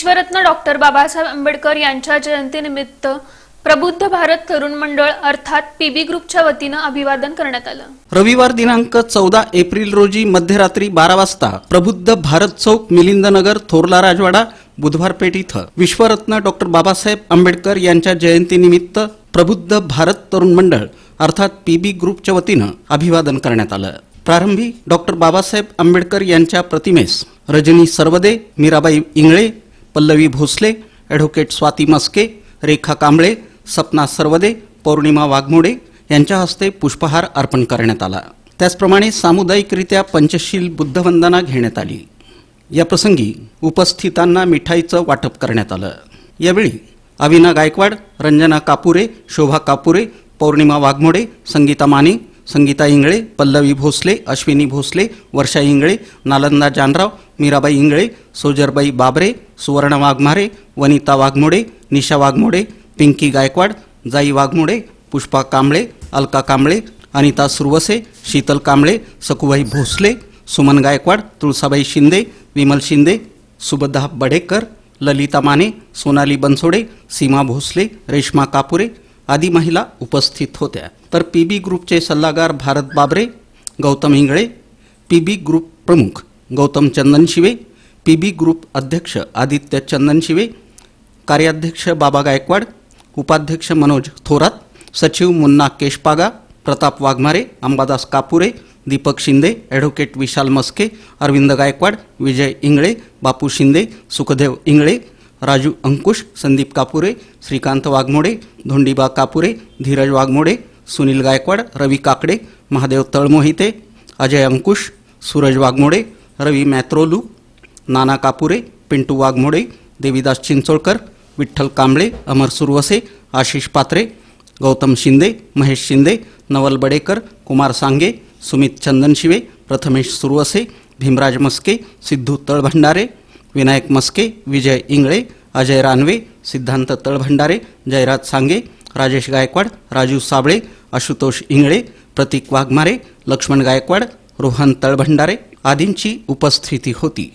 विश्वरत्न doctor Babasaheb Ambedkar यांच्या जयंतीनिमित्त प्रबुद्ध भारत तरुण मंडळ अर्थात पीबी ग्रुपच्या वतीनं अभिवादन करण्यात आलं. रविवार दिनांक चौदा एप्रिल रोजी मध्यरात्री बारा वाजता प्रबुद्ध भारत चौक मिलिंदनगर थोरला राजवाडा बुधवार पेठ इथं विश्वरत्न डॉक्टर बाबासाहेब आंबेडकर यांच्या जयंतीनिमित्त प्रबुद्ध भारत तरुण मंडळ अर्थात पीबी ग्रुपच्या वतीनं अभिवादन करण्यात आलं. प्रारंभी डॉक्टर बाबासाहेब आंबेडकर यांच्या प्रतिमेस रजनी सरवदे मीराबाई इंगळे पल्लवी भोसले ॲडव्होकेट स्वाती मस्के रेखा कांबळे सपना सर्वदे पौर्णिमा वाघमोडे यांच्या हस्ते पुष्पहार अर्पण करण्यात आला. त्याचप्रमाणे सामुदायिकरित्या पंचशील बुद्धवंदना घेण्यात आली. या प्रसंगी उपस्थितांना मिठाईचं वाटप करण्यात आलं. यावेळी अविना गायकवाड रंजना कापुरे शोभा कापुरे पौर्णिमा वाघमोडे संगीता माने संगीता इंगळे पल्लवी भोसले अश्विनी भोसले वर्षा इंगळे नालंदा जानराव मीराबाई इंगळे सोजरबाई बाबरे सुवर्ण वाघमारे वनिता वाघमोडे निशा वाघमोडे पिंकी गायकवाड जाई वाघमोडे पुष्पा कांबळे अलका कांबळे अनिता सुरवसे शीतल कांबळे सकुबाई भोसले सुमन गायकवाड तुळसाबाई शिंदे विमल शिंदे सुबधा बडेकर ललिता माने सोनाली बनसोडे सीमा भोसले रेश्मा कापुरे आदी महिला उपस्थित होत्या. तर पी बी ग्रुपचे सल्लागार Bharat Babare Gautam Ingle P B group प्रमुख Gautam Chandanshive P B group अध्यक्ष आदित्य चंदनशिवे कार्याध्यक्ष बाबा गायकवाड उपाध्यक्ष मनोज थोरात सचिव मुन्ना केशपागा प्रताप वाघमारे अंबादास कापुरे दीपक शिंदे ॲडव्होकेट विशाल मस्के अरविंद गायकवाड विजय इंगळे बापू शिंदे सुखदेव इंगळे राजू अंकुश संदीप कापुरे श्रीकांत वाघमोडे धोंडीबा कापुरे धीरज वाघमोडे सुनील गायकवाड रवी काकडे महादेव तळमोहिते अजय अंकुश सूरज वाघमोडे रवी मॅत्रोलू नाना कापुरे पिंटू वाघमोडे देवीदास चिंचोळकर विठ्ठल कांबळे अमर सुरवसे आशिष पात्रे गौतम शिंदे महेश शिंदे नवल बडेकर कुमार सांगे सुमित चंदनशिवे प्रथमेश सुरवसे भीमराज मस्के सिद्धू तळभंडारे विनायक मस्के विजय इंगळे अजय रानवे सिद्धांत तळभंडारे जयराज सांगे राजेश गायकवाड राजू साबळे आशुतोष इंगळे प्रतीक वाघमारे लक्ष्मण गायकवाड रोहन तळभंडारे आदींची उपस्थिती होती.